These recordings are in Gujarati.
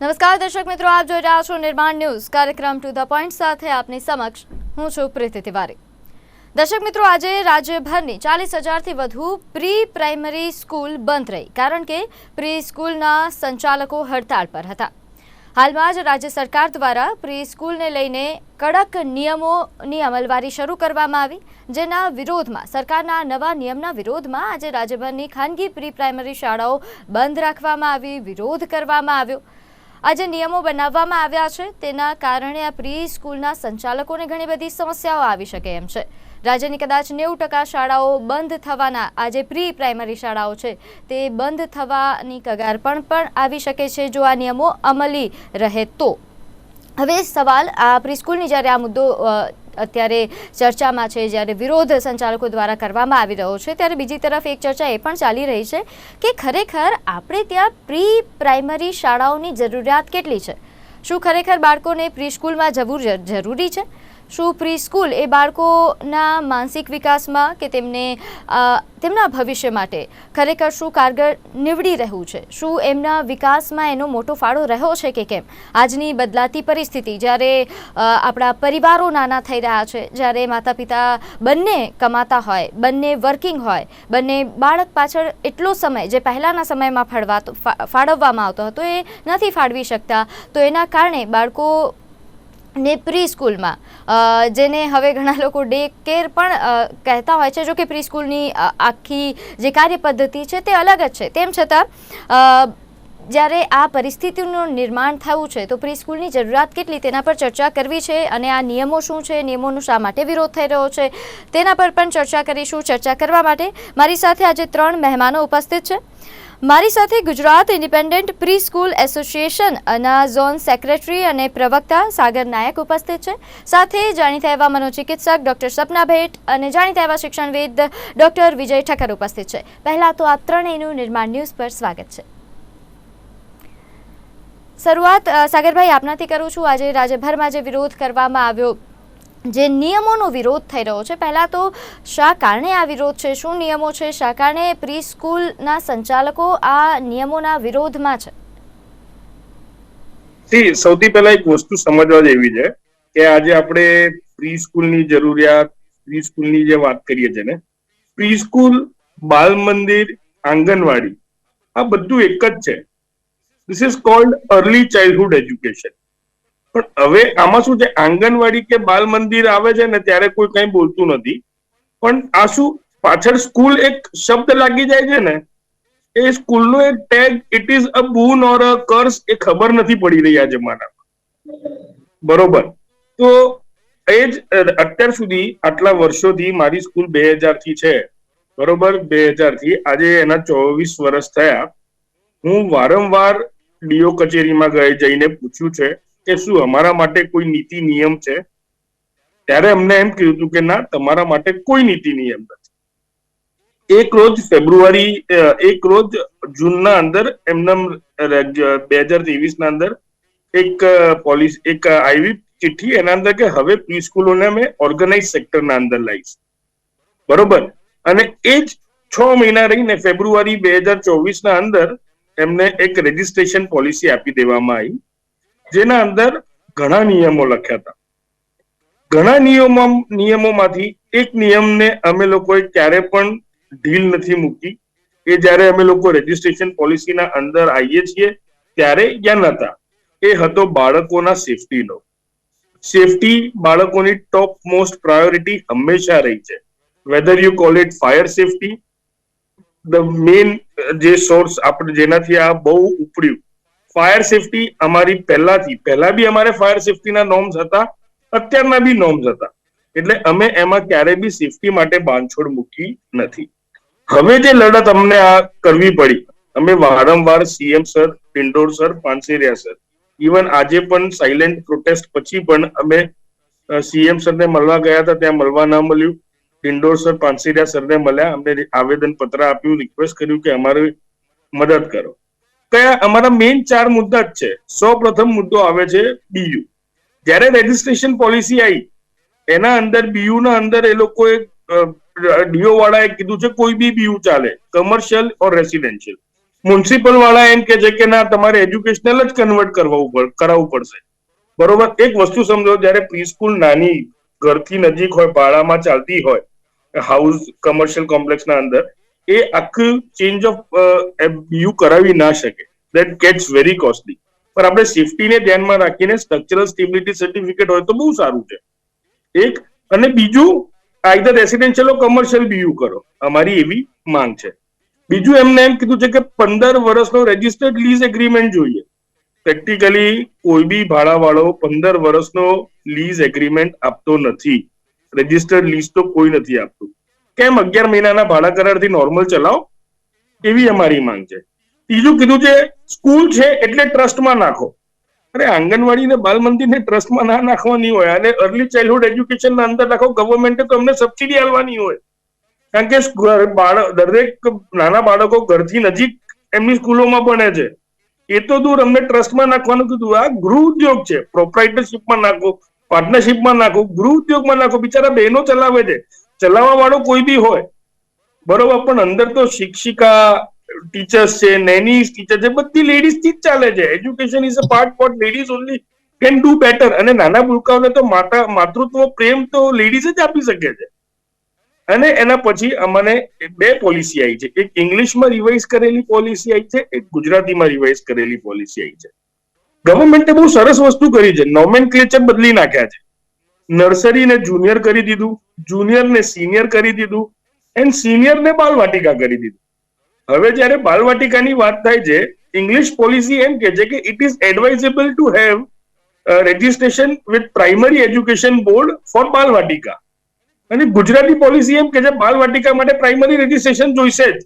નમસ્કાર દર્શક મિત્રો, આપ જોઈ રહ્યા છો નિર્માણ ન્યૂઝ. કાર્યક્રમ ટુ ધ પોઈન્ટ સાથે આપની સમક્ષ હું છું પ્રીતિ તિવારી. દર્શક મિત્રો, આજે રાજ્યભરની ચાલીસ હજારથી વધુ પ્રી પ્રાઇમરી સ્કૂલ બંધ રહી, કારણ કે પ્રી સ્કૂલના સંચાલકો હડતાળ પર હતા. હાલમાં જ રાજ્ય સરકાર દ્વારા પ્રી સ્કૂલને લઈને કડક નિયમોની અમલવારી શરૂ કરવામાં આવી, જેના વિરોધમાં, સરકારના નવા નિયમના વિરોધમાં આજે રાજ્યભરની ખાનગી પ્રી પ્રાઇમરી શાળાઓ બંધ રાખવામાં આવી, વિરોધ કરવામાં આવ્યો. આજે નિયમો બનાવવામાં આવ્યા છે. તેના કારણે આ પ્રી સ્કૂલના સંચાલકોને ઘણી બધી સમસ્યાઓ આવી શકે એમ છે. રાજ્યની કદાચ નેવું ટકા શાળાઓ બંધ થવાના આજે પ્રી પ્રાઇમરી શાળાઓ છે. તે બંધ થવાની કગાર પણ પણ આવી શકે છે જો આ નિયમો અમલી રહે તો. હવે સવાલ આ પ્રીસ્કૂલની જ્યારે આ મુદ્દો અત્યારે ચર્ચામાં છે, જ્યારે વિરોધ સંચાલકો દ્વારા કરવામાં આવી રહ્યો છે, ત્યારે બીજી તરફ એક ચર્ચા એ પણ ચાલી રહી છે કે ખરેખર આપણે ત્યાં પ્રી પ્રાઇમરી શાળાઓની જરૂરિયાત કેટલી છે? શું ખરેખર બાળકોને પ્રી સ્કૂલમાં જવું જરૂરી છે? શું પ્રી સ્કૂલ એ બાળકોના માનસિક વિકાસમાં કે તેમને તેમના ભવિષ્ય માટે ખરેખર શું કારગર નીવડી રહ્યું છે? શું એમના વિકાસમાં એનો મોટો ફાળો રહ્યો છે કે કેમ? આજની બદલાતી પરિસ્થિતિ જ્યારે આપણા પરિવારો નાના થઈ રહ્યા છે, જ્યારે માતા પિતા બંને કમાતા હોય, બંને વર્કિંગ હોય, બંને બાળક પાછળ એટલો સમય જે પહેલાંના સમયમાં ફાળવાતો ફાળવવામાં આવતો હતો એ નથી ફાળવી શકતા, તો એના કારણે બાળકો ને પ્રી સ્કૂલમાં જેને હવે ઘણા લોકો ડે કેર પણ કહેતા હોય છે, જો કે પ્રી સ્કૂલની આખી જે કાર્ય પદ્ધતિ છે તે અલગ જ છે. તેમ છતાં જ્યારે આ પરિસ્થિતિનું નિર્માણ થયું છે, તો પ્રી સ્કૂલની જરૂરિયાત કેટલી તેના પર ચર્ચા કરવી છે અને આ નિયમો શું છે, નિયમોનો શા માટે વિરોધ થઈ રહ્યો છે, તેના પર પણ ચર્ચા કરીશું. ચર્ચા કરવા માટે મારી સાથે આજે ત્રણ મહેમાનો ઉપસ્થિત છે. મારી સાથે Gujarat independent pre school association અના ઝોન સેક્રેટરી અને પ્રવક્તા સાગર નાયક ઉપસ્થિત છે. સાથે જાણીતા એવા મનોચિકિત્સક ડોક્ટર સપના ભેટ અને જાણીતા એવા શિક્ષણવિદ ડોક્ટર વિજય ઠક્કર ઉપસ્થિત છે. પહેલાં તો આ ત્રણેયનું નિર્માણ ન્યૂઝ પર સ્વાગત છે. શરૂઆત સાગરભાઈ, આપનાથી કરું છું. આજે રાજ્યભરમાં જે વિરોધ કરવામાં આવ્યો જે નિયમોનો વિરોધ થઈ રહ્યો છે. પહેલાં તો શા કારણે આ વિરોધ છે? શું નિયમો છે? શા કારણે પ્રી સ્કૂલના સંચાલકો આ નિયમોના વિરોધમાં છે? સૌથી પહેલા એક વસ્તુ સમજવા જેવી છે કે આજે આપણે પ્રી સ્કૂલની જરૂરિયાત પ્રી સ્કૂલની જે વાત કરીએ છીએ ને પ્રી સ્કૂલ બાલ મંદિર આંગણવાડી આ બધું એક જ છે. This is called early childhood education પણ હવે આમાં શું છે? આંગણવાડી કે બાલ મંદિર આવે છે ને ત્યારે કોઈ કઈ બોલતું નથી. પણ આ શું? પાછળ સ્કૂલ એક શબ્દ લાગી જાય છે ને, એ સ્કૂલનો એક tag it is a boon or a curse એ ખબર નથી પડી રહી આ જમાનામાં બરોબર. તો એ જ, અત્યાર સુધી આટલા વર્ષોથી મારી સ્કૂલ બે હજારથી છે. બરોબર? બે હજારથી આજે એના ચોવીસ વર્ષ થયા. હું વારંવાર ડીઓ કચેરીમાં ગઈ જઈને પૂછ્યું છે કે શું, અમારા માટે કોઈ નીતિ નિયમ છે? ત્યારે અમને એમ કીધું હતું કે ના, તમારા માટે કોઈ નીતિ નિયમ નથી. એક રોજ ફેબ્રુઆરી એક રોજ જૂનના અંદર એમના બે હજાર ત્રેવીસ ના અંદર એક પોલીસ, એક આવી ચિઠ્ઠી એના અંદર કે હવે પ્રી સ્કૂલોને અમે ઓર્ગેનાઇઝ સેક્ટરના અંદર લાવીશ. બરોબર? અને એ જ છ મહિના રહીને ફેબ્રુઆરી બે હજાર ચોવીસ ના અંદર એમને એક રજીસ્ટ્રેશન પોલિસી આપી દેવામાં આવી. જેના અંદર ઘણા નિયમો લખ્યા હતા. ઘણા નિયમો નિયમોમાંથી એક નિયમને અમે લોકોએ ક્યારે પણ ઢીલ નથી મૂકી. એ જ્યારે અમે લોકો રજીસ્ટ્રેશન પોલિસીના અંદર આવીએ છીએ, ત્યારે યા નતા એ હતો બાળકોના સેફટીનો સેફટી બાળકોની ટોપ મોસ્ટ પ્રાયોરિટી હંમેશા રહી છે. Whether you call it fire safety the main જે સોર્સ આપણે જેનાથી આ બહુ ઉપડ્યું ફાયર સેફટી અમારી પહેલાથી, પહેલા બી અમારે ફાયર સેફટીના નોર્મ્સ હતા, અત્યારના બી નોર્મ્સ હતા. એટલે અમે એમાં ક્યારે બી સેફટી માટે બાંધછોડ મૂકી નથી. હવે જે લડત અમને આ કરવી પડી, અમે વારંવાર CM sir, Pindor sir, Panseriya sir even આજે પણ સાયલેન્ટ પ્રોટેસ્ટ પછી પણ અમે સીએમ સરને મળવા ગયા હતા, ત્યાં મળવા ના મળ્યું. પિંડોર સર, પાનસેરિયા સરને મળ્યા, અમને આવેદન પત્ર આપ્યું, રિક્વેસ્ટ કર્યું કે અમારી મદદ કરો. કયા, અમારા મેઇન ચાર મુદ્દા જ છે. સૌ પ્રથમ મુદ્દો આવે છે બીયુ જ્યારે રજીસ્ટ્રેશન પોલિસી આવી એના અંદર બીયુ ના અંદર એ લોકોએ ડીઓ વાળાએ કીધું છે કોઈ બી બીયુ ચાલે કમર્શિયલ ઓર રેસિડેન્શિયલ મ્યુનિસિપલ વાળા એમ કે છે કે ના, તમારે એજ્યુકેશનલ જ કન્વર્ટ કરવું કરાવવું પડશે. બરોબર? એક વસ્તુ સમજો, જ્યારે પ્રી સ્કૂલ નાની, ઘરથી નજીક હોય, ભાડામાં ચાલતી હોય હાઉસ કમર્શિયલ કોમ્પ્લેક્સના અંદર એ આખું ચેન્જ ઓફ યુ કરાવી ના શકે. દેટ ગેટ્સ વેરી કોસ્ટલી પણ આપણે સેફટીને ધ્યાનમાં રાખીને સ્ટ્રક્ચરલ સ્ટેબિલિટી સર્ટિફિકેટ હોય તો બહુ સારું છે. એક, અને બીજું આઈધર રેસિડેન્શિયલ કમર્શિયલ બીયુ કરો. અમારી એવી માંગ છે. બીજું એમને એમ કીધું છે કે પંદર વર્ષનો રજિસ્ટર્ડ લીઝ એગ્રીમેન્ટ જોઈએ. પ્રેક્ટિકલી કોઈ બી ભાડાવાળો પંદર વર્ષનો લીઝ એગ્રીમેન્ટ આપતો નથી. રજિસ્ટર્ડ લીઝ તો કોઈ નથી આપતું. કેમ અગિયાર મહિનાના ભાડા કરારથી નોર્મલ ચલાવો? એવી અમારી માંગ છે. ત્રીજું કીધું છે સ્કૂલ છે એટલે ટ્રસ્ટમાં નાખો. અરે આંગણવાડી ને બાલ મંદિરને ટ્રસ્ટમાં ના નાખવાની હોય અને અર્લી ચાઇલ્ડહુડ એજ્યુકેશન ના અંદર નાખો ગવર્મેન્ટે તો અમને સબસિડી આપવાની હોય. કારણ કે બાળક, દરેક નાના બાળકો ઘરથી નજીક એમની સ્કૂલોમાં ભણે છે. એ તો દૂર અમને ટ્રસ્ટમાં નાખવાનું કીધું. આ ગૃહ ઉદ્યોગ છે. પ્રોપરાઇટરશીપમાં નાખો પાર્ટનરશીપમાં નાખો, ગૃહ ઉદ્યોગમાં નાખો. બિચારા બહેનો ચલાવે છે. ચલાવવા વાળો કોઈ બી હોય, બરોબર, પણ અંદર તો શિક્ષિકા ટીચર્સ છે નેનીઝ ટીચર છે, બધી લેડીઝથી જ ચાલે છે. Education is a part for ladies only can do better અને નાના ભૂલકાઓને તો માતા, માતૃત્વ, પ્રેમ તો લેડીઝ જ આપી શકે છે. અને એના પછી અમને બે પોલિસી આવી છે. એક ઇંગ્લિશમાં રિવાઇઝ કરેલી પોલિસી આવી છે, એક ગુજરાતીમાં રિવાઇઝ કરેલી પોલિસી આવી છે. ગવર્મેન્ટે બહુ સરસ વસ્તુ કરી છે. નોમેન બદલી નાખ્યા છે. નર્સરી ને જુનિયર કરી દીધું, જુનિયર ને સિનિયર કરી દીધું, એન્ડ સિનિયર ને બાલવાટિકા કરી દીધું. હવે જ્યારે બાલવાટિકાની વાત થાય છે ઇંગ્લિશ પોલિસી એમ કે છે કે it is advisable to have registration with primary education board for Balvatika. અને ગુજરાતી પોલિસી એમ કે છે, બાલવાટિકા માટે પ્રાઇમરી રજિસ્ટ્રેશન જોઈશે જ.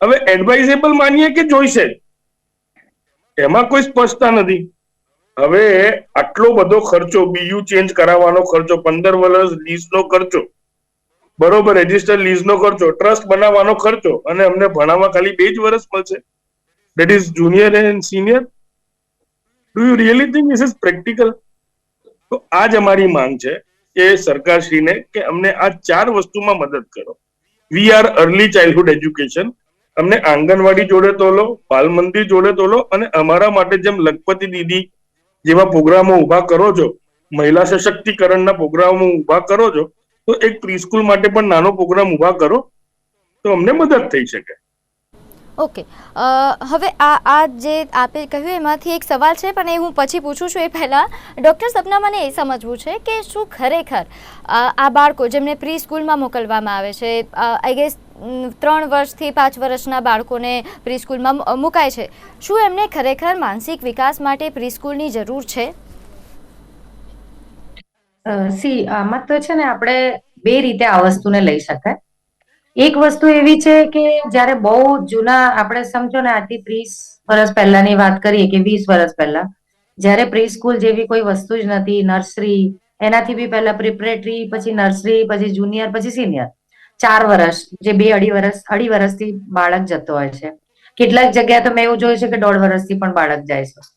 હવે એડવાઇઝેબલ માનીએ કે જોઈશે જ? એમાં કોઈ સ્પષ્ટતા નથી. હવે આટલો બધો ખર્ચો બીયુ ચેન્જ કરાવવાનો ખર્ચો, પંદર વર્ષ લીઝનો ખર્ચો, બરોબર રજિસ્ટર લીઝનો ખર્ચો ટ્રસ્ટ બનાવવાનો ખર્ચો, અને અમને ભણાવવા ખાલી બે જ વર્ષ મળશે. That is junior and senior do you really think is is practical તો આ જ અમારી માંગ છે કે સરકારશ્રીને કે અમને આ ચાર વસ્તુમાં મદદ કરો. We are early childhood education અમને આંગણવાડી જોડે તોલો બાલ મંદિર જોડે તોલો, અને અમારા માટે જેમ લખપતિ દીદી જેવા પ્રોગ્રામો ઊભા કરો છો, મહિલા સશક્તિકરણના પ્રોગ્રામો ઊભા કરો છો, તો એક પ્રીસ્કૂલ માટે પણ નાનો પ્રોગ્રામ ઊભા કરો, તો અમને મદદ થઈ શકે. ઓકે. હવે આ આ જે આપે કહ્યું એમાંથી એક સવાલ છે, પણ એ હું પછી પૂછું છું એ પહેલાં. ડૉક્ટર સપના, મને એ સમજવું છે કે શું ખરેખર આ બાળકો જેમને પ્રી સ્કૂલમાં મોકલવામાં આવે છે આઈ ગેસ ત્રણ વર્ષથી પાંચ વર્ષના બાળકોને પ્રી સ્કૂલમાં મુકાય છે. શું એમને ખરેખર માનસિક વિકાસ માટે પ્રી સ્કૂલની જરૂર છે? સી, આમાં તો છે ને, આપણે બે રીતે આ વસ્તુને લઈ શકાય. એક વસ્તુ એવી છે કે જ્યારે બહુ જૂના, આપણે સમજો ને આથી ત્રીસ વર્ષ પહેલાની વાત કરીએ કે વીસ વર્ષ પહેલા, જ્યારે પ્રી સ્કૂલ જેવી કોઈ વસ્તુ જ નથી, નર્સરી, એનાથી બી પહેલા પ્રિપરેટરી, પછી નર્સરી, પછી જુનિયર, પછી સિનિયર. ચાર વર્ષ, જે બે અઢી વર્ષ, અઢી વર્ષથી બાળક જતો હોય છે. કેટલાક જગ્યાએ તો મેં એવું જોયું છે કે દોઢ વર્ષથી પણ બાળક જાય છે.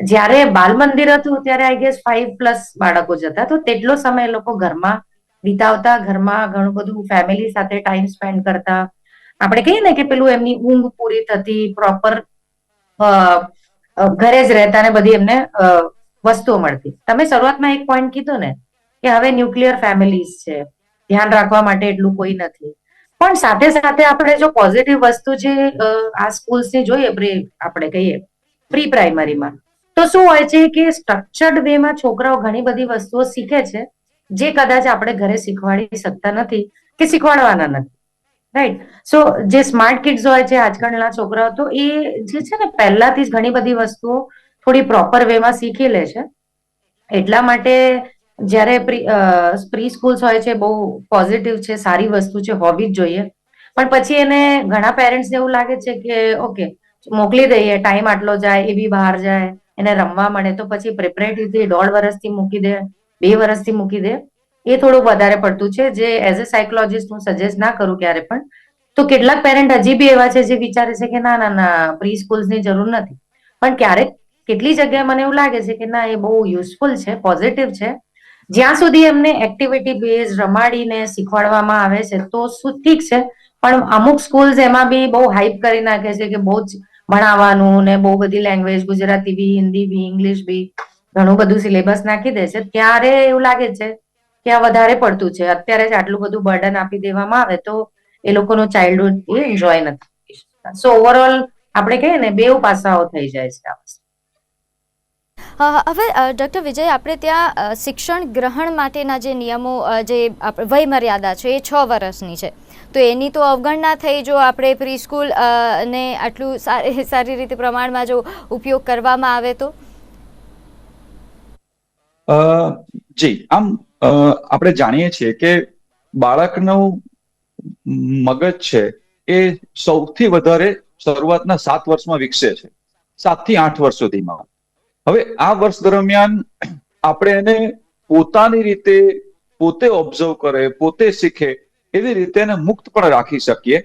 જ્યારે બાલ મંદિર હતું, ત્યારે આઈ ગેસ ફાઈવ પ્લસ બાળકો જતા, તો તેટલો સમય લોકો ઘરમાં વિતાવતા, ઘરમાં ઘણું બધું ફેમિલી સાથે ટાઈમ સ્પેન્ડ કરતા. આપણે કહીએ ને કે પેલું એમની ઊંઘ પૂરી થતી પ્રોપર ઘરે જ રહેતા ને બધી એમને વસ્તુઓ મળતી. તમે શરૂઆતમાં એક પોઈન્ટ કીધો ને કે હવે ન્યુક્લિયર ફેમિલીઝ છે. ધ્યાન રાખવા માટે એટલું કોઈ નથી. પણ સાથે સાથે આપણે જો પોઝિટિવ વસ્તુ જે આ સ્કૂલ્સની જોઈએ, pre- આપણે કહીએ પ્રી પ્રાઇમરીમાં તો શું હોય છે કે સ્ટ્રક્ચર્ડ વેમાં છોકરાઓ ઘણી બધી વસ્તુઓ શીખે છે. જે કદાચ આપણે ઘરે શીખવાડી શકતા નથી કે શીખવાડવાના નથી. રાઈટ સો જે સ્માર્ટ કિડ્સ હોય છે આજકાલના છોકરાઓ, તો એ જે છે ને, પહેલાથી જ ઘણી બધી વસ્તુઓ થોડી પ્રોપર વેમાં શીખી લે છે. એટલા માટે જ્યારે પ્રી સ્કૂલ્સ હોય છે, બહુ પોઝિટિવ છે, સારી વસ્તુ છે, હોવી જ જોઈએ. પણ પછી એને ઘણા પેરેન્ટ્સ એવું લાગે છે કે ઓકે મોકલી દઈએ ટાઈમ આટલો જાય, એ બી બહાર જાય, એને રમવા મળે, તો પછી પ્રિપરેટરીથી દોઢ વર્ષથી મૂકી દે. બે વર્ષથી મૂકી દે. એ થોડું વધારે પડતું છે. જે એઝ અ સાયકોલોજીસ્ટ હું સજેસ્ટ ના કરું ક્યારે પણ. તો કેટલાક પેરેન્ટ હજી બી એવા છે જે વિચારે છે કે ના ના ના પ્રી સ્કૂલ્સની જરૂર નથી. પણ ક્યારેક કેટલી જગ્યાએ મને એવું લાગે છે કે ના, એ બહુ યુઝફુલ છે પોઝિટિવ છે. જ્યાં સુધી એમને એક્ટિવિટી બેઝ રમાડીને શીખવાડવામાં આવે છે, તો શું ઠીક છે. પણ અમુક સ્કૂલ્સ એમાં બી બહુ હાઈપ કરી નાખે છે કે બહુ જ ભણાવવાનું ને બહુ બધી લેંગ્વેજ ગુજરાતી બી, હિન્દી બી ઇંગ્લિશ બી. ઘણું બધું સિલેબસ નાખી દે છે. ત્યારે એવું લાગે છે કે આ વધારે પડતું છે. અત્યારે જ આટલું બધું બર્ડન આપી દેવામાં આવે તો એ લોકોનું ચાઇલ્ડહુડ એ એન્જોય નથી સો ઓવરઓલ આપણે કહીએ ને, બેઉ પાસાઓ થઈ જાય છે હવે ડૉક્ટર વિજય, આપણે ત્યાં શિક્ષણ ગ્રહણ માટેના જે નિયમો જે વયમર્યાદા છે, એ છ વર્ષની છે. તો એની તો અવગણના થઈ જો આપણે પ્રી સ્કૂલ ને આટલું સારી રીતે પ્રમાણમાં જો ઉપયોગ કરવામાં આવે તો? જી, આમ આપણે જાણીએ છીએ કે બાળકનું મગજ છે એ સૌથી વધારે શરૂઆતના સાત વર્ષમાં વિકસે છે. સાતથી આઠ વર્ષ સુધીમાં. હવે આ વર્ષ દરમિયાન આપણે એને પોતાની રીતે પોતે ઓબ્ઝર્વ કરે, પોતે શીખે એવી રીતે એને મુક્ત પણ રાખી શકીએ.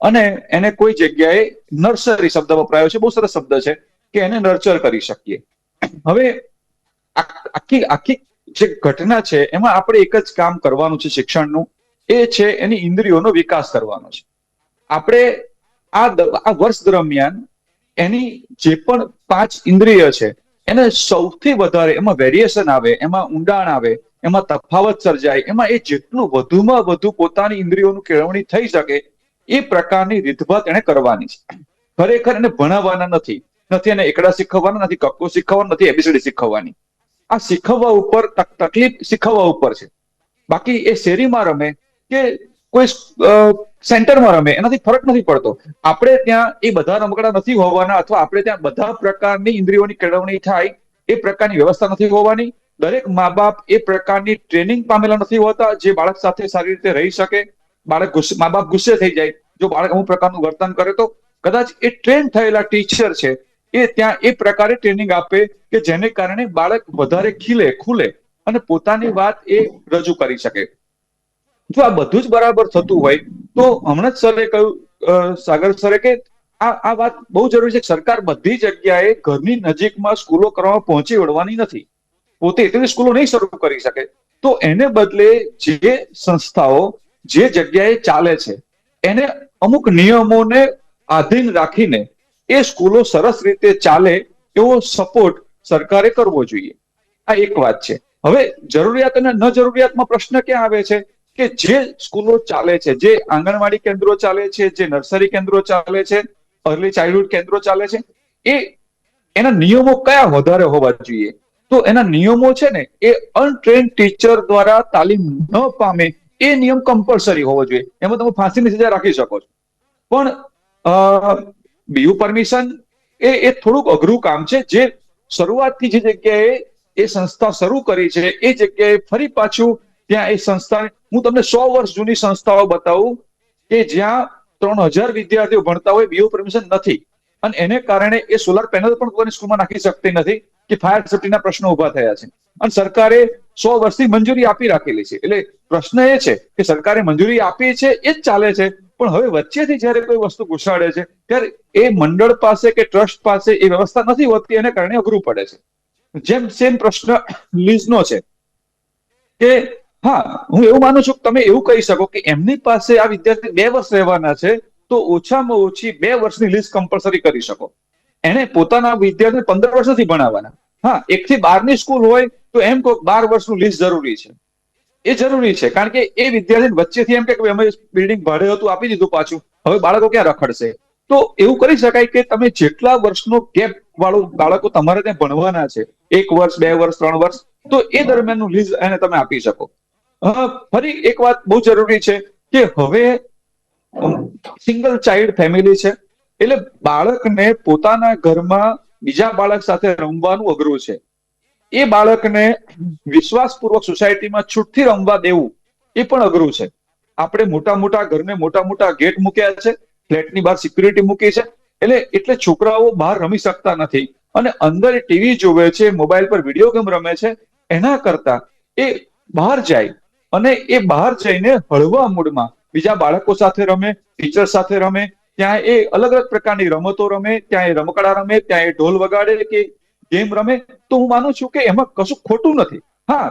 અને એને કોઈ જગ્યાએ નર્સરી શબ્દ વપરાયો છે, બહુ સરસ શબ્દ છે કે એને નર્ચર કરી શકીએ. હવે આખી આખી જે ઘટના છે, એમાં આપણે એક જ કામ કરવાનું છે શિક્ષણનું. એ છે એની ઇન્દ્રિયોનો વિકાસ કરવાનો છે. આપણે આ આ વર્ષ દરમિયાન એની જે પણ પાંચ ઇન્દ્રિય છે, એને સૌથી વધારે એમાં વેરિએશન આવે, એમાં ઊંડાણ આવે, એમાં તફાવત સર્જાય, એમાં એ જેટલું વધુમાં વધુ પોતાની ઇન્દ્રિયોનું કેળવણી થઈ શકે, એ પ્રકારની રીતભાત એને કરવાની છે. ખરેખર એને ભણાવવાના નથી. નથી એને એકડા શીખવવાના નથી, કક્કો શીખવવાનો નથી એબીસીડી શીખવવાની. આ શીખવવા ઉપર તક- તકલીફ શીખવવા ઉપર છે. બાકી એ શેરીમાં રમે કે કોઈ સેન્ટરમાં રમે, એનાથી ફરક નથી પડતો. આપણે ત્યાં એ બધા રમકડા નથી હોવાના અથવા આપણે ત્યાં બધા પ્રકારની ઇન્દ્રિયોની કેળવણી થાય, એ પ્રકારની વ્યવસ્થા નથી હોવાની. દરેક મા બાપ એ પ્રકારની ટ્રેનિંગ પામેલા નથી હોતા, જે બાળક સાથે સારી રીતે રહી શકે. બાળક મા બાપ ગુસ્સે થઈ જાય, જો બાળક અમુક પ્રકારનું વર્તન કરે તો. કદાચ એ ટ્રેન થયેલા ટીચર છે એ ત્યાં એ પ્રકારે ટ્રેનિંગ આપે કે જેને કારણે બાળક વધારે ખીલે, ખુલે અને પોતાની વાત એ રજૂ કરી શકે. જો આ બધું જ બરાબર થતું હોય, તો હમણાં જ સરે કહ્યું સાગર સરે કે આ આ વાત બહુ જરૂરી છે સરકાર બધી જગ્યાએ ઘરની નજીકમાં સ્કૂલો કરવામાં પહોંચી વળવાની નથી. પોતે એટલી સ્કૂલો નહીં શરૂ કરી શકે. તો એને બદલે જે સંસ્થાઓ જે જગ્યાએ ચાલે છે, એને અમુક નિયમોને આધીન રાખીને એ સ્કૂલો સરસ રીતે ચાલે એવો સપોર્ટ સરકારે કરવો જોઈએ. આ એક વાત છે. હવે જરૂરિયાત અને ન જરૂરિયાતમાં પ્રશ્ન ક્યાં આવે છે? કે જે સ્કૂલો ચાલે છે, જે આંગણવાડી કેન્દ્રો ચાલે છે, જે નર્સરી કેન્દ્રો ચાલે છે, અર્લી ચાઇલ્ડહુડ કેન્દ્રો ચાલે છે, એ એના નિયમો કયા વધારે હોવા જોઈએ? તો એના નિયમો છે ને, એ અનટ્રેન્ડ ટીચર દ્વારા તાલીમ ન પામે એ નિયમ કમ્પલસરી હોવો જોઈએ. એમાં તમે ફાંસીની સજા રાખી શકો છો. પણ બીયુ પરમિશન એ એ થોડુંક અઘરું કામ છે. જે શરૂઆતથી જે જગ્યાએ એ સંસ્થા શરૂ કરી છે, એ જગ્યાએ ફરી પાછું ત્યાં એ સંસ્થા હું તમને સો વર્ષ જૂની સંસ્થાઓ બતાવું કે જ્યાં ત્રણ હજાર વિદ્યાર્થીઓ ભણતા હોય, બીયુ પરમિશન નથી. અને એને કારણે એ સોલાર પેનલ પણ પોતાની સ્કૂલમાં નાખી શકતી નથી કે ફાયર સેફ્ટીના પ્રશ્નો ઊભા થયા છે. અને સરકારે સો વર્ષથી મંજૂરી આપી રાખેલી છે. એટલે પ્રશ્ન એ છે કે સરકારે મંજૂરી આપી છે, એ જ ચાલે છે. પણ હવે વચ્ચેથી જ્યારે કોઈ વસ્તુ ઘુસાડે છે, ત્યારે એ મંડળ પાસે કે ટ્રસ્ટ પાસે એ વ્યવસ્થા નથી હોતી એને કારણે અઘરું પડે છે. જેમ સેમ પ્રશ્ન લીઝનો છે કે, હા, હું એવું માનું છું કે તમે એવું કહી શકો કે એમની પાસે આ વિદ્યાર્થી બે વર્ષ રહેવાના છે, તો ઓછામાં ઓછી બે વર્ષની લીઝ કમ્પલસરી કરી શકો. એને પોતાના વિદ્યાર્થી પંદર વર્ષ નથી ભણાવવાના. હા એક થી બારની સ્કૂલ હોય તો એમ કહો બાર વર્ષનું લીઝ જરૂરી છે. એ જરૂરી છે. કારણ કે એ વિદ્યાર્થી વચ્ચેથી એમ કે અમે બિલ્ડિંગ ભાડે હતું, આપી દીધું પાછું. હવે બાળકો ક્યાં રખડશે? તો એવું કરી શકાય કે તમે જેટલા વર્ષનો ગેપ વાળો બાળકો તમારે ત્યાં ભણવાના છે, એક વર્ષ, બે વર્ષ, ત્રણ વર્ષ, તો એ દરમિયાનનું લીઝ એને તમે આપી શકો. ફરી એક વાત બહુ જરૂરી છે કે હવે સિંગલ ચાઇલ્ડ ફેમિલી છે, એટલે બાળકને પોતાના ઘરમાં બીજા બાળક સાથે રમવાનું અઘરું છે. એ બાળકને વિશ્વાસપૂર્વક સોસાયટીમાં છૂટથી રમવા દેવું એ પણ અઘરું છે. આપણે મોટા મોટા ઘરને મોટા મોટા ગેટ મૂક્યા છે, ફ્લેટની બહાર સિક્યુરિટી મૂકી છે, એટલે એટલે છોકરાઓ બહાર રમી શકતા નથી. અને અંદર ટીવી જોવે છે, મોબાઈલ પર વીડિયો ગેમ રમે છે, એના કરતા એ બહાર જાય અને એ બહાર જઈને હળવા મૂડમાં બીજા બાળકો સાથે રમે, ટીચર સાથે રમે, ત્યાં એ અલગ અલગ પ્રકારની રમતો રમે, ત્યાં એ રમકડા રમે, ત્યાં એ ઢોલ વગાડે કે ગેમ રમે તો હું માનું છું કે એમાં કશું ખોટું નથી. હા,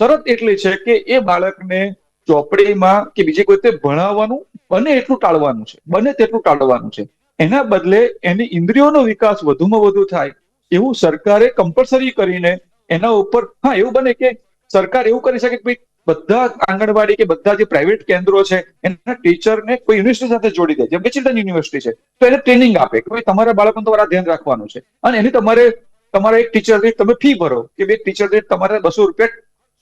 શરત એટલી છે કે એ બાળકને ચોપડીમાં કે બીજી કોઈ રીતે ભણાવવાનું બને એટલું ટાળવાનું છે, બને તેટલું ટાળવાનું છે. એના બદલે એની ઇન્દ્રિયોનો વિકાસ વધુમાં વધુ થાય એવું સરકારે કમ્પલસરી કરીને એના ઉપર, હા, એવું બને કે સરકાર એવું કરી શકે કે ભાઈ બધા આંગણવાડી કે બધા જે પ્રાઇવેટ કેન્દ્રો છે, એના ટીચરને કોઈ યુનિવર્સિટી સાથે જોડી દે, જેમ કે ચિલ્ડ્રન યુનિવર્સિટી છે, તો એને ટ્રેનિંગ આપે કે ભાઈ તમારા બાળકોને તમારે ધ્યાન રાખવાનું છે. અને એની તમારે તમારા એક ટીચર દીઠ તમે ફી ભરો. કે બે ટીચર દીઠ તમારે બસો રૂપિયા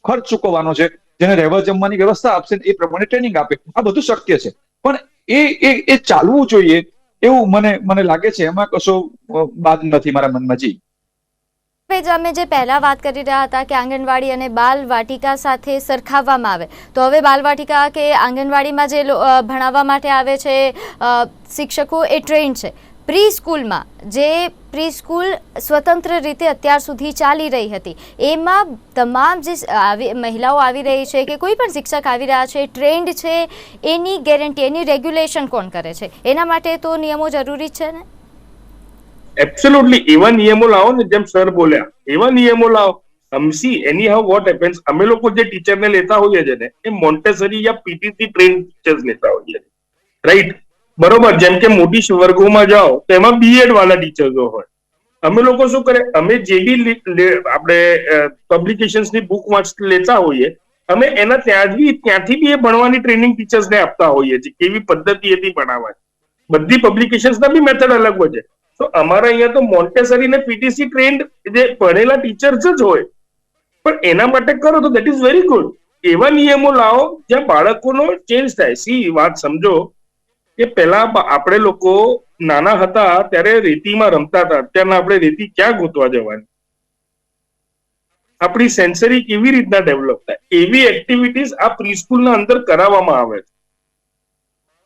ખર્ચ ચૂકવવાનો છે, જેને રહેવા જમવાની વ્યવસ્થા આપશે એ પ્રમાણે ટ્રેનિંગ આપે. આ બધું શક્ય છે. પણ એ એ એ ચાલવું જોઈએ એવું મને મને લાગે છે. એમાં કશો બાદ નથી મારા મનમાં જી. અમે જે પહેલા વાત કરી રહ્યા હતા કે આંગણવાડી અને બાલ વાટિકા સાથે સરખાવવામાં આવે. તો હવે બાલ વાટિકા કે આંગણવાડીમાં જે ભણાવવા માટે આવે છે શિક્ષકો એ ટ્રેન છે. પ્રી સ્કૂલમાં જે પ્રી સ્કૂલ સ્વતંત્ર રીતે અત્યાર સુધી ચાલી રહી હતી. એમાં તમામ જે આવી, મહિલાઓ આવી રહી છે કે કોઈ પણ શિક્ષક આવી રહ્યા છે, ટ્રેન્ડ છે, એની ગેરંટી, એની રેગ્યુલેશન કોણ કરે છે? એના માટે તો નિયમો જરૂરી છે ને? એબ્સોલ્યુટલી એવા નિયમો લાવો ને જેમ સર બોલ્યા. એવા નિયમો લાવો. અમસી એની હાઉ વોટ હેપન્સ અમે લોકો જે ટીચરને લેતા હોઈએ છે ને, એ મોન્ટેસરી યા પીટીસી ટ્રેન ટીચર્સ લેતા હોઈએ રાઈટ બરોબર, જેમ કે મોટી વર્ગોમાં જાઓ તો એમાં બીએડ વાળા ટીચર્સો હોય. અમે લોકો શું કરે, અમે જે બી આપણે પબ્લિકેશન્સની બુક વાંચ, લેતા હોઈએ, અમે એના ત્યાં બી, ત્યાંથી બી એ ભણવાની ટ્રેનિંગ ટીચર્સને આપતા હોઈએ છીએ, કેવી પદ્ધતિ એથી ભણાવાય બધી પબ્લિકેશન્સના બી મેથડ અલગ હોય છે. તો અમારા અહીંયા તો મોન્ટેસરી ને પીટીસી ટ્રેન્ડ જે ભણેલા ટીચર્સ જ હોય. પણ એના માટે કરો તો દેટ ઇઝ વેરી ગુડ એવા નિયમો લાવો જ્યાં બાળકોનો ચેન્જ થાય. સી વાત, સમજો? કે પહેલા આપણે લોકો નાના હતા ત્યારે રેતીમાં રમતા હતા. અત્યારના આપણે રેતી ક્યાં ગોતવા જવાની? આપણી સેન્સરી કેવી રીતના ડેવલપ થાય? એવી એક્ટિવિટીઝ આ પ્રીસ્કૂલના અંદર કરાવવામાં આવે છે.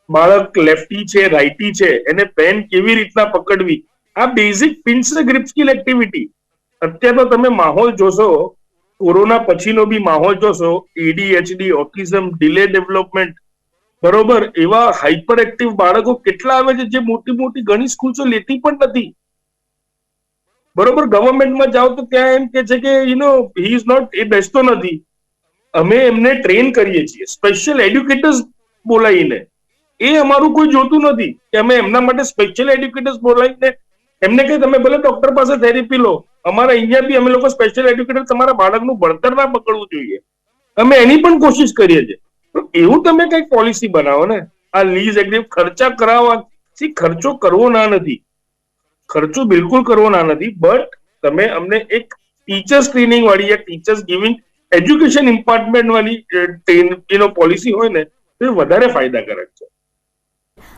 બાળક લેફ્ટી છે રાઇટી છે, એને પેન કેવી રીતના પકડવી? આ basic pincer grip skill activity અત્યારે તો તમે માહોલ જોશો, કોરોના પછીનો બી માહોલ જોશો એડીએચડી ઓટિઝમ ડિલે ડેવલપમેન્ટ બરોબર, એવા હાઇપર એક્ટિવ બાળકો કેટલા આવે છે જે મોટી મોટી ઘણી સ્કૂલ્સો લેતી પણ નથી? બરોબર ગવર્મેન્ટમાં જાઓ તો ત્યાં એમ કે છે કે you know he is not એ બેસતો નથી. અમે એમને ટ્રેન કરીએ છીએ સ્પેશિયલ એડ્યુકેટર્સ બોલાવીને. એ અમારું કોઈ જોતું નથી કે અમે એમના માટે સ્પેશિયલ એડ્યુકેટર્સ બોલાવીને એમને કહે તમે ભલે ડોક્ટર પાસે થેરેપી લો, અમારા અહીંયા બી અમે લોકો સ્પેશિયલ એડ્યુકેટર તમારા બાળકનું ભણતર ના પકડવું જોઈએ. અમે એની પણ કોશિશ કરીએ છીએ. એવું તમે કઈ પોલિસી બનાવો ને? આ લીઝ એગ્રી ખર્ચા કરાવવાથી ખર્ચો કરવો ના નથી. ખર્ચો બિલકુલ કરવો ના નથી બટ તમે અમને એક ટીચર્સ ટ્રેનિંગ વાળી યા ટીચર્સ ગિવિંગ એજ્યુકેશન ઇમ્પાર્ટમેન્ટ વાળી એનો પોલિસી હોય ને, તો વધારે ફાયદાકારક છે.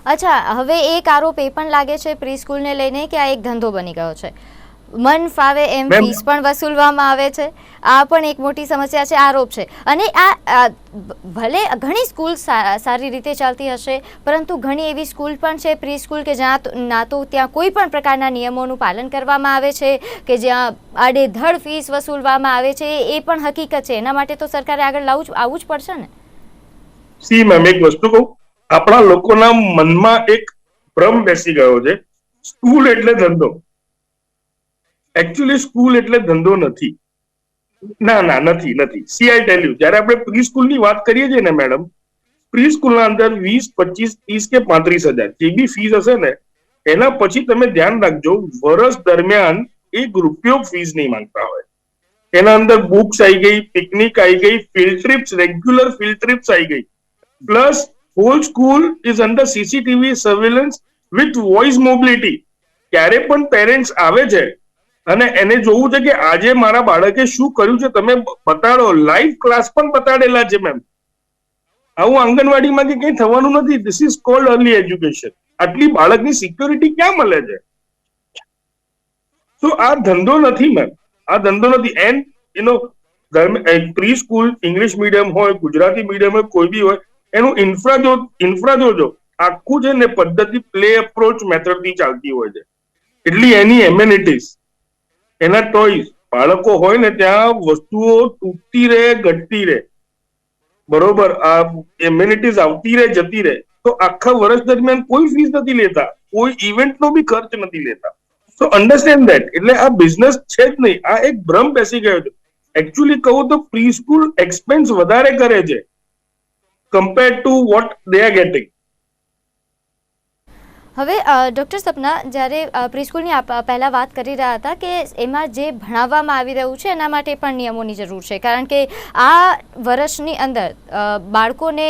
અચ્છા, હવે એક આરોપ એ પણ લાગે છે પ્રી સ્કૂલને લઈને કે આ એક ધંધો બની ગયો છે. મન ફાવે એમ ફીસ પણ વસૂલવામાં આવે છે. આ પણ એક મોટી સમસ્યા છે આરોપ છે. અને આ ભલે ઘણી સ્કૂલ સારી રીતે ચાલતી હશે પરંતુ ઘણી એવી સ્કૂલ પણ છે પ્રી સ્કૂલ કે જ્યાં ના તો ત્યાં કોઈ પણ પ્રકારના નિયમોનું પાલન કરવામાં આવે છે કે જ્યાં આડેધડ ફીસ વસૂલવામાં આવે છે એ પણ હકીકત છે. એના માટે તો સરકારે આગળ લાવવું આવવું જ પડશે ને? સી મેમ એક વસ્તુ કહું. આપણા લોકોના મનમાં એક ભ્રમ બેસી ગયો છે. સ્કૂલ એટલે ધંધો. એકચ્યુઅલી સ્કૂલ એટલે ધંધો નથી. ના ના, નથી નથી. સી આઈ ટેલ યુ જ્યારે આપણે પ્રી સ્કૂલની વાત કરીએ છીએ ને મેડમ પ્રી સ્કૂલના અંદર વીસ, પચીસ, ત્રીસ કે પાંત્રીસ હજાર જે બી ફીસ હશે ને, એના પછી તમે ધ્યાન રાખજો, વર્ષ દરમિયાન એક રૂપિયો ફીસ નહીં માંગતા હોય. એના અંદર બુક્સ આવી ગઈ પિકનિક આવી ગઈ field trips regular field trips આવી ગઈ. Plus whole school is under CCTV surveillance with voice mobility ક્યારે પણ પેરેન્ટ્સ આવે છે અને એને જોવું છે કે આજે મારા બાળકે શું કર્યું છે? તમે બતાડો. લાઈવ ક્લાસ પણ બતાડેલા છે મેમ આવું આંગણવાડીમાં કે કંઈ થવાનું નથી. This is called early education આટલી બાળકની સિક્યોરિટી ક્યાં મળે છે? તો આ ધંધો નથી મેમ આ ધંધો નથી. And you preschool English medium હોય, ગુજરાતી મીડિયમ હોય, કોઈ બી હોય, એનું ઇન્ફ્રા જો ઇન્ફ્રા જોજો આખું છે ને પદ્ધતિ પ્લે અપ્રોચ મેથડથી ચાલતી હોય છે. એટલી એની એમ્યુનિટીઝ એના ટોયસ બાળકો હોય ને ત્યાં વસ્તુઓ તૂટતી રહે, ઘટતી રહે. બરોબર? આ એમ્યુનિટીઝ આવતી રહે, જતી રહે. તો આખા વર્ષ દરમિયાન કોઈ ફીસ નથી લેતા. કોઈ ઇવેન્ટનો બી ખર્ચ નથી લેતા. સો અન્ડરસ્ટેન્ડ ધેટ એટલે આ બિઝનેસ છે જ નહીં. આ એક ભ્રમ બેસી ગયો છે. એકચ્યુઅલી કહું તો પ્રી સ્કૂલ એક્સપેન્સ વધારે કરે છે. Compare to what they are getting હવે ડૉક્ટર સપના, જ્યારે પ્રીસ્કૂલની પહેલાં વાત કરી રહ્યા હતા કે એમાં જે ભણાવવામાં આવી રહ્યું છે, એના માટે પણ નિયમોની જરૂર છે. કારણ કે આ વર્ષની અંદર બાળકોને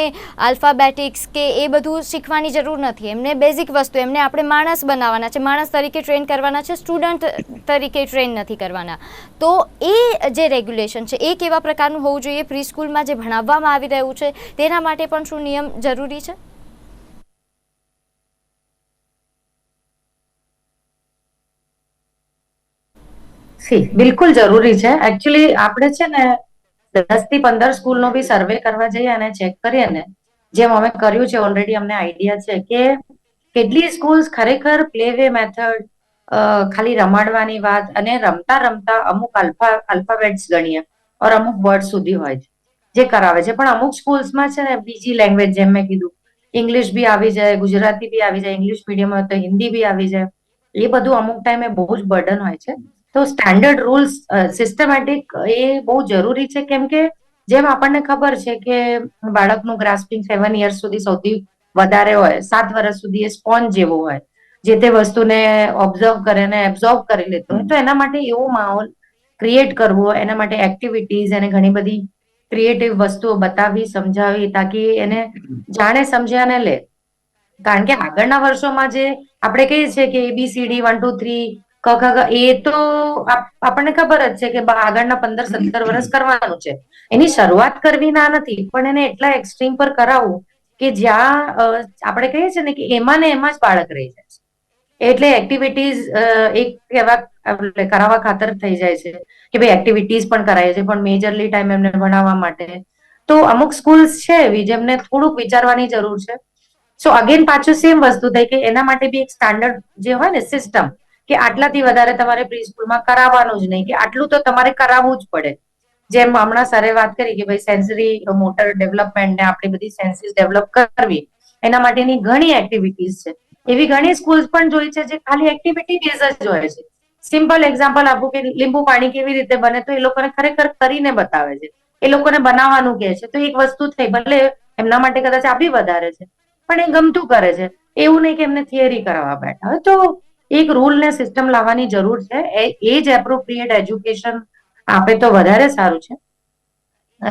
આલ્ફાબેટિક્સ કે એ બધું શીખવાની જરૂર નથી. એમને બેઝિક વસ્તુ, એમને આપણે માણસ બનાવવાના છે, માણસ તરીકે ટ્રેન કરવાના છે, સ્ટુડન્ટ તરીકે ટ્રેન નથી કરવાના. તો એ જે રેગ્યુલેશન છે એ કેવા પ્રકારનું હોવું જોઈએ, પ્રીસ્કૂલમાં જે ભણાવવામાં આવી રહ્યું છે, તેના માટે પણ શું નિયમ જરૂરી છે? બિલકુલ જરૂરી છે. એકચ્યુઅલી આપણે છે ને દસથી પંદર સ્કૂલનો બી સર્વે કરવા જઈએ અને ચેક કરીએ ને, જેમ અમે કર્યું છે ઓલરેડી અમને આઈડિયા છે કે કેટલી સ્કૂલ્સ ખરેખર પ્લે વે મેથડ ખાલી રમાડવાની વાત અને રમતા રમતા અમુક અલ્ફા અલ્ફાબેટ્સ ગણીએ ઓર અમુક વર્ડ સુધી હોય છે, જે કરાવે છે. પણ અમુક સ્કૂલ્સમાં છે ને બીજી લેંગ્વેજ જેમ મેં કીધું ઇંગ્લિશ બી આવી જાય, ગુજરાતી બી આવી જાય ઇંગ્લિશ મીડિયમ હોય તો હિન્દી બી આવી જાય. એ બધું અમુક ટાઈમે બહુ જ બર્ડન હોય છે. તો સ્ટાન્ડર્ડ રૂલ્સ સિસ્ટમેટિક એ બહુ જરૂરી છે, કેમ કે જેમ આપણને ખબર છે કે બાળકનું ગ્રાસ્પિંગ સેવન ઇયર્સ સુધી સૌથી વધારે હોય, સાત વર્ષ સુધી એ સ્પોન્જ જેવો હોય, જે તે વસ્તુને ઓબ્ઝર્વ કરે અને એબ્ઝોર્વ કરી લેતો હોય, તો એના માટે એવો માહોલ ક્રિએટ કરવો, એના માટે એક્ટિવિટીઝ અને ઘણી બધી ક્રિએટિવ વસ્તુઓ બતાવી, સમજાવી, તાકી એને જાણે સમજ્યા અને લે. કારણ કે આગળના વર્ષોમાં જે આપણે કહીએ છીએ કે A B C D one two three એ તો આપણને ખબર જ છે કે આગળના પંદર સત્તર વર્ષ કરવાનું છે. એની શરૂઆત કરવી ના નથી પણ એને એટલા એક્સ્ટ્રીમ પર કરાવવું કે જ્યાં આપણે કહીએ છીએ ને કે એમાં ને એમાં જ બાળક રહી જાય છે. એટલે એક્ટિવિટીઝ એક એવા કરાવવા ખાતર થઈ જાય છે કે ભાઈ એક્ટિવિટીઝ પણ કરાય છે પણ મેજરલી ટાઈમ એમને ભણાવવા માટે. તો અમુક સ્કૂલ્સ છે એવી જેમને થોડુંક વિચારવાની જરૂર છે. સો અગેન પાછું સેમ વસ્તુ થઈ કે એના માટે બી એક સ્ટાન્ડર્ડ જે હોય ને સિસ્ટમ કે આટલાથી વધારે તમારે પ્રી સ્કૂલમાં કરાવવાનું જ નહીં, કે આટલું તો તમારે કરાવવું જ પડે. જેમ હમણાં સરે વાત કરી કે ભાઈ સેન્સરી મોટર ડેવલપમેન્ટ ને આપણી બધી સેન્સીસ ડેવલપ કરવી, એના માટેની ઘણી એક્ટિવિટીઝ છે. એવી ઘણી સ્કૂલ્સ પણ જોઈ છે જે ખાલી એક્ટિવિટી બેઝ જ હોય છે. સિમ્પલ એક્ઝામ્પલ આપું કે લીંબુ પાણી કેવી રીતે બને તો એ લોકોને ખરેખર કરીને બતાવે છે. એ લોકોને બનાવવાનું કહે છે. તો એક વસ્તુ થઈ, ભલે એમના માટે કદાચ આપી વધારે છે, પણ એ ગમતું કરે છે. એવું નહીં કે એમને થિયરી કરાવવા બેઠા તો એક રૂલ ને સિસ્ટમ લાવવાની જરૂર છે. એ- જ એપ્રોપ્રિએટ એજ્યુકેશન આપે તો વધારે સારું છે.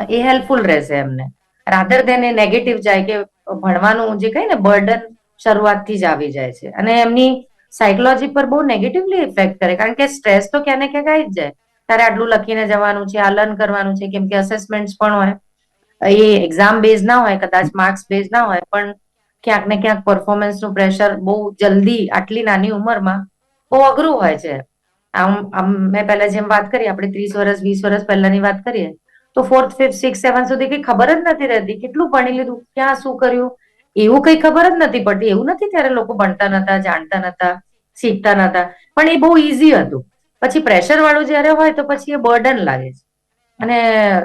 એ હેલ્પફુલ રહેશે એમને. રાધર દેન એ નેગેટિવ જાય કે ભણવાનું જે કઈ ને બર્ડન શરૂઆતથી જ આવી જાય છે. અને એમની સાયકોલોજી પર બહુ નેગેટિવલી ઇફેક્ટ કરે. કારણ કે સ્ટ્રેસ તો ક્યાંને ક્યાંક આવી જ જાય. તારે આટલું લખીને જવાનું છે, આ લર્ન કરવાનું છે, કેમ કે અસેસમેન્ટ પણ હોય. એ એક્ઝામ બેઝ ના હોય, કદાચ માર્ક્સ બેઝ ના હોય, પણ ક્યાંક ને ક્યાંક પરફોર્મન્સનું પ્રેશર બહુ જલ્દી આટલી નાની ઉંમરમાં બહુ અઘરું હોય છે. આમ આમ મેં પહેલા જેમ વાત કરી, આપણે ત્રીસ વર્ષ વીસ વર્ષ પહેલાની વાત કરીએ, તો ફોર્થ ફિફ્થ સિક્સ સેવન સુધી કઈ ખબર જ નથી રહેતી. કેટલું ભણી લીધું, ક્યાં શું કર્યું? એવું કઈ ખબર જ નથી પડતી. એવું નથી ત્યારે લોકો ભણતા નતા, જાણતા નતા, શીખતા નતા. પણ એ બહુ ઈઝી હતું. પછી પ્રેશર વાળું જ્યારે હોય તો પછી એ બર્ડન લાગે છે. અને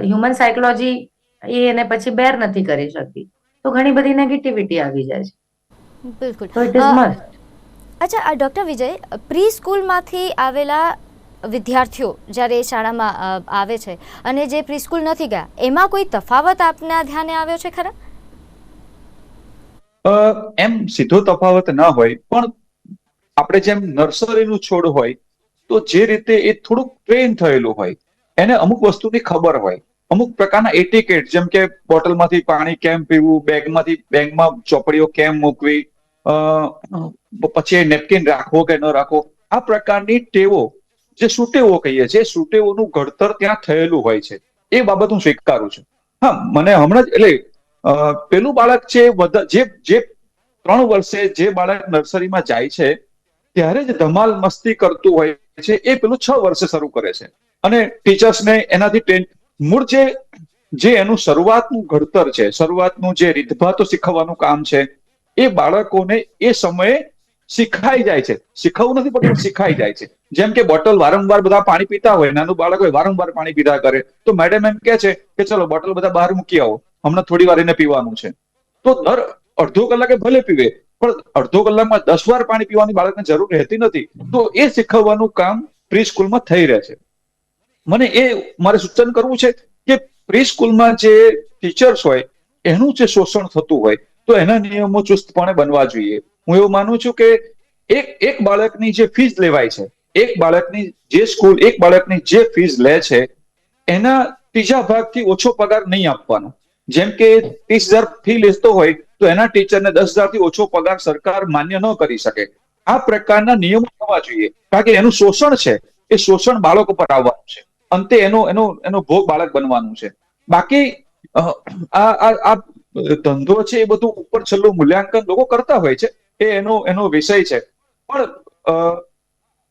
હ્યુમન સાયકોલોજી એ એને પછી બેર નથી કરી શકતી. તો ઘણી બધી નેગેટિવિટી આવી જાય છે. બિલકુલ. તો ઇટ ઇઝ મસ્ટ અચ્છા આ ડૉક્ટર વિજય પ્રી સ્કૂલમાંથી આવેલા વિદ્યાર્થીઓ જ્યારે એ શાળામાં આવે છે અને જે પ્રી સ્કૂલ નથી ગયા એમાં કોઈ તફાવત આપના ધ્યાને આવ્યો છે ખરા? અ, એમ સીધો તફાવત ના હોય પણ આપણે જેમ નર્સરીનું છોડ હોય તો જે રીતે એ થોડુંક ટ્રેન થયેલું હોય એને અમુક વસ્તુની ખબર હોય. અમુક પ્રકારના એટીકેટ જેમ કે બોટલમાંથી પાણી કેમ પીવું, બેગમાંથી, બેગમાં ચોપડીઓ કેમ મૂકવી પછી નેપકિન રાખવો કે ન રાખવો, આ પ્રકારની ટેવો જે સુટેવો કહીએ છીએ સુટેવોનું ઘડતર ત્યાં થયેલું હોય છે. એ બાબત હું સ્વીકારું છું. હા, મને હમણાં જ, એટલે પેલું બાળક છે જે જે ત્રણ વર્ષે જે બાળક નર્સરીમાં જાય છે, ત્યારે જ ધમાલ મસ્તી કરતું હોય છે, એ પેલું છ વર્ષે શરૂ કરે છે. અને ટીચર્સને એનાથી મૂળ જે જે એનું શરૂઆતનું ઘડતર છે, શરૂઆતનું જે રીતભાતો શીખવવાનું કામ છે, એ બાળકોને એ સમયે શીખાઈ જાય છે. શીખવું નથી પડતું શીખાઈ જાય છે. જેમ કે બોટલ વારંવાર બધા પાણી પીતા હોય, નાનું બાળક હોય, વારંવાર પાણી પીધા કરે, તો મેડમ એમ કે છે કે ચલો બોટલ બધા બહાર મૂકી આવો. હમણાં થોડી વાર એને પીવાનું છે. તો દર અડધો કલાકે ભલે પીવે, પણ અડધો કલાકમાં દસ વાર પાણી પીવાની બાળકને જરૂર રહેતી નથી. તો એ શીખવવાનું કામ પ્રી સ્કૂલમાં થઈ રહે છે. મને એ મારે સૂચન કરવું છે કે પ્રી સ્કૂલમાં જે ટીચર્સ હોય, એનું જે શોષણ થતું હોય, તો એના નિયમો ચુસ્તપણે બનવા જોઈએ. હું એવું માનું છું કે એક એક બાળકની જે ફીસ લેવાય છે, એક બાળકની જે સ્કૂલ એક બાળકની જે ફીસ લે છે, એના ત્રીજા ભાગથી ઓછો પગાર નહીં આપવાનો. જેમ કે ત્રીસ હજાર ફી લેતો હોય, તો એના ટીચરને દસ હજારથી ઓછો પગાર સરકાર માન્ય ન કરી શકે. આ પ્રકારના નિયમો થવા જોઈએ. કારણ કે એનું શોષણ છે, એ શોષણ બાળકો પર આવવાનું છે. અંતે એનો એનો એનો ભોગ બાળક બનવાનું છે. બાકી આ આ ધંધો છે એ બધું ઉપર છેલ્લું મૂલ્યાંકન લોકો કરતા હોય છે. એ એનો એનો વિષય છે. પણ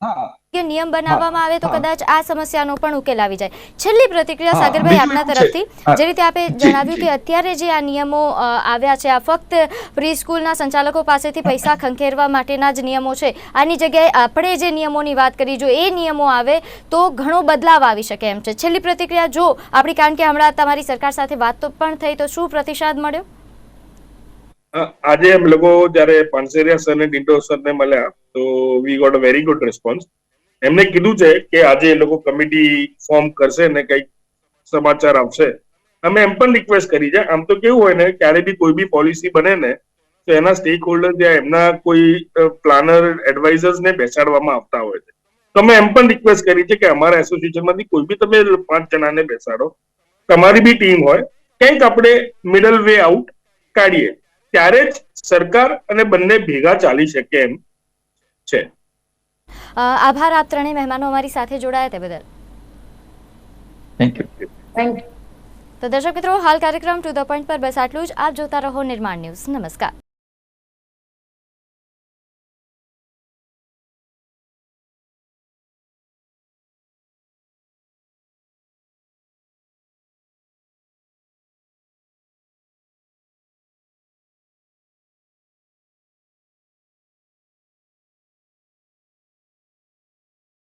હા નિયમ બનાવવામાં આવે તો કદાચ આ સમસ્યાનો પણ ઉકેલ આવી જાય. છેલ્લી પ્રતિક્રિયા સાગરભાઈ આપના તરફથી જે રીતે આપે જણાવ્યું કે અત્યારે જે આ નિયમો આવ્યા છે આ ફક્ત પ્રી સ્કૂલના સંચાલકો પાસેથી પૈસા ખંખેરવા માટેના જ નિયમો છે. આની જગ્યાએ આપણે જે નિયમોની વાત કરી જો એ નિયમો આવે તો ઘણો બદલાવ આવી શકે એમ છે. છેલ્લી પ્રતિક્રિયા જો આપણી કારણ કે હમણાં તમારી સરકાર સાથે વાત તો પણ થઈ તો શું પ્રતિસાદ મળ્યો? આજે એમ લોકો જયારે પાનસેરિયા સર ને ડિન્ટો સર ને મળ્યા તો we got a very good response એમને કીધું છે કે આજે એ લોકો કમિટી ફોર્મ કરશે ને કંઈક સમાચાર આવશે. અમે એમ પણ રિક્વેસ્ટ કરી છે. આમ તો કેવું હોય ને, ક્યારે બી કોઈ બી પોલિસી બને ને, તો એના સ્ટેક હોલ્ડર ત્યાં એમના કોઈ પ્લાનર એડવાઇઝર્સ ને બેસાડવામાં આવતા હોય છે. તો અમે એમ પણ રિક્વેસ્ટ કરી છે કે અમારા એસોસિએશનમાંથી કોઈ બી તમે પાંચ જણાને બેસાડો. તમારી બી ટીમ હોય. કંઈક આપણે મિડલ વે આઉટ કાઢીએ. ત્યારે જ સરકાર અને બંને ભેગા ચાલી શકે એમ છે. આભાર આપ ત્રણેય મહેમાનો અમારી સાથે જોડાયા તે બદલ. થેન્ક યુ થેન્ક યુ તો દર્શક મિત્રો હાલ કાર્યક્રમ ટુ ધ પોઈન્ટ પર બસ આટલું જ. આપ જોતા રહો નિર્માણ ન્યૂઝ. નમસ્કાર.